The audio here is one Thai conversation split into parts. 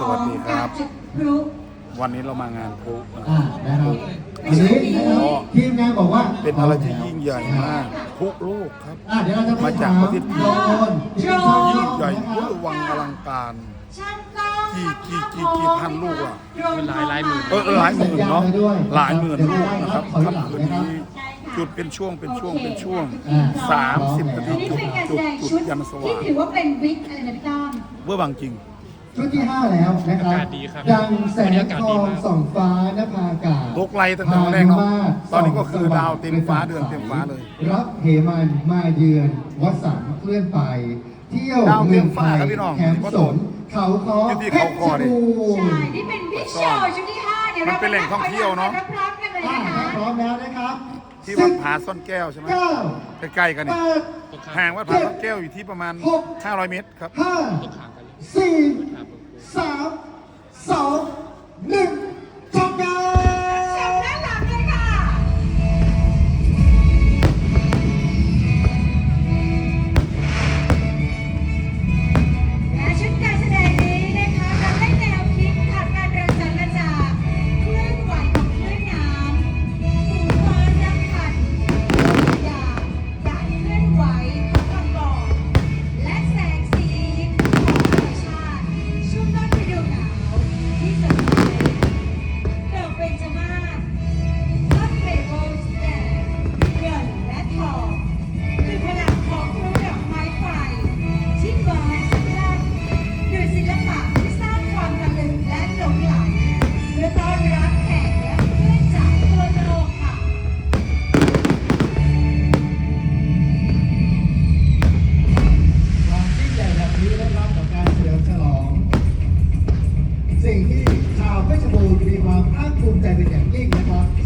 สวัสดีครับ วันนี้เรามางานพุนะครับทีนี้นทีมงานบอกว่าเป็นอะไรที่ยิ่งใหญ่มากพุโลกครับมาจากประเทศจีนยิ่งใหญ่เวอร์วังอลังการ กี่กี่กี่กี่พันลูกอะเป็นหลายหลายหมื่น เออหลายหมื่นเนาะหลายหมื่นลูกนะครับครับคืนนี้จุดเป็นช่วงเป็นช่วงเป็นช่วงสามสิบนาทีจุดจุดยันสว่าที่ถือว่าเป็นวิกอะไรนะพี่ต้อม เวอร์วังจริง ชุดที่ 5 แล้วนะครับดังแสงคล้อทองส่องฟ้านภาอากาศลุกไลตั้งแต่นแรกเนอะตอนนี้ก็คือดาวเต็มฟ้าเดือนเต็มฟ้าเลยรับเหมันมาเยือนวัดสังเคลื่อนไป เที่ยวเมืองไทยแถมสนเขาคออเพชรชบูรใช่นี่เป็นบิ๊กโชว์ชุดที่ห้าเดี๋ยวเราไปแหล่งท่องเที่ยวเนอะ พร้อมกันเลยนะพร้อมแล้วนะครับที่วัดผาซ่อนแก้วใช่ไหมใกล้ๆกันนี่ห่างวัดผาซ่อนแก้วอยู่ที่ประมาณ 500 เมตรครับ ห้าสี่ นะครับ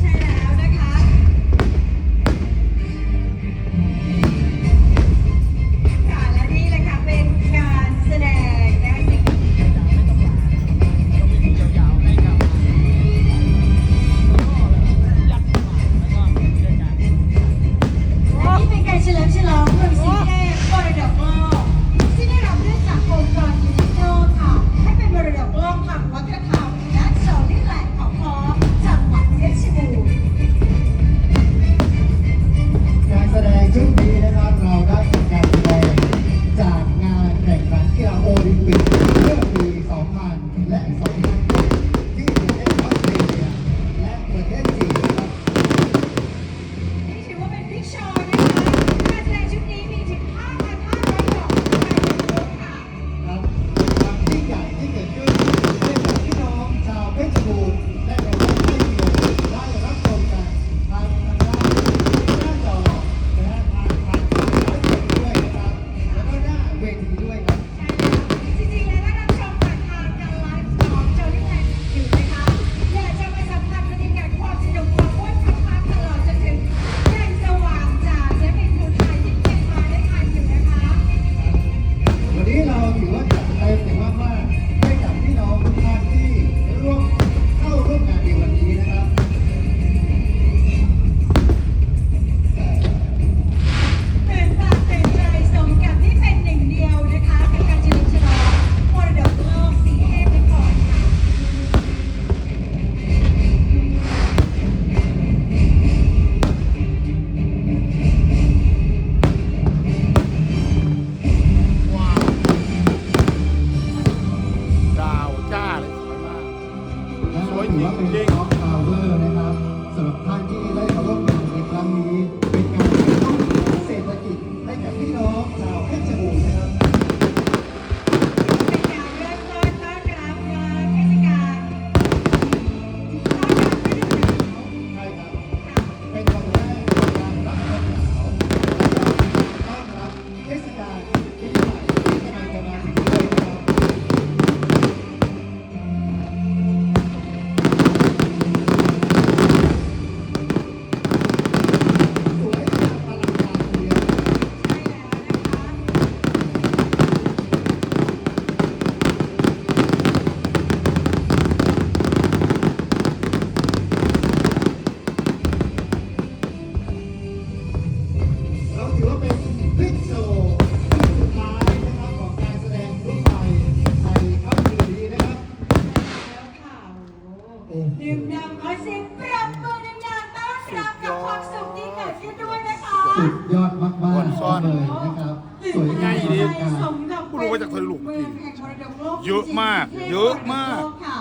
สุดยอดมากอ่อนๆซ่อนเลยนะครับ สวยงามอลังการผู้รู้ว่าจากทะลุเมืองแห่งมรดกโลกเยอะมากจริงๆเยอะมากค่ะ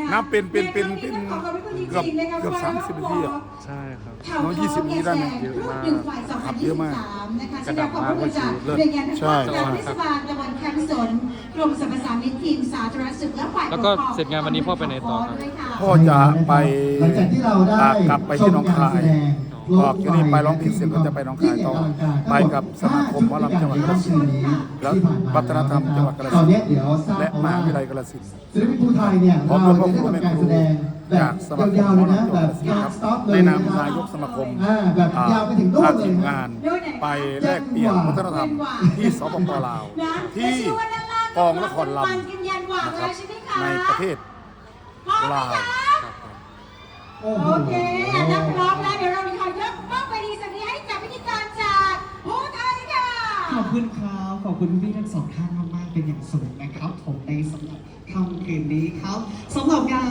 ะคะนับเป็นเป็นเป็นเป็นในครั้งนี้ต้องขอบคุณจริงๆเกือบนะคะเกือบเพระว่สามสิบนาทีอะใช่ครับเผ่าน้อยท20นี้ได้ไหมแกแสงรุ่นหนึ่งฝ่ายครับเยอะมาก2023นะคะกแสระดดังบความมากรู้จากเลิศหน่วยงานใช่ทางการเทศบาลตำบลคันสนกรมสรรพสามิตทีมสาธารณสุขและฝ่ายแล้วก็ปคองเสร็จงานวันนี้พ่อไปไหนต่อครับด้วยค่ะพ่อจะไปหลังจากที่เราได้อ่ากลับไปที่หนองคายชมกรแสดง ออกจากนี่ไปร้องเพลงเสร็จก็จะไปหนองคายต่อไปกับสมาคมหมอลำจังหวัดกาฬสินและวัฒนธรรมจังหวัดกาฬสินธุ์ตอนนี้เดี๋ยวและมามหาวิทยาลัยกาฬสินศิลปินภูไทยเนี่ยเราจะได้ครูทำการแสดงแบจาบกสมาคมยาวๆเลยนะแบลำบจังหวัดกาฬสินธุ์การสต็อปเลยในนามะครับนายกสมาคมอาแบบยาวไปถึงนู่นพาเลยนะงานไปแลกเปลี่ยนวัฒนธรรมที่สปปลาวที่กองละครลมันกินยันหว่างำนะครับในประเทศลาวโอ้โหโอเคอะถ้าพร้อมแล้วเดี๋ยวเราขอยกมอบไปดีสักนี้ให้กับพิธีกรจากผู้ไทยค่ะ ขอบคุณ คุณพี่ทั้งสองท่านมากๆเป็นอย่างสูงนะครับ ผมในสำหรับค่ำคืนนี้ครับสำหรับงาน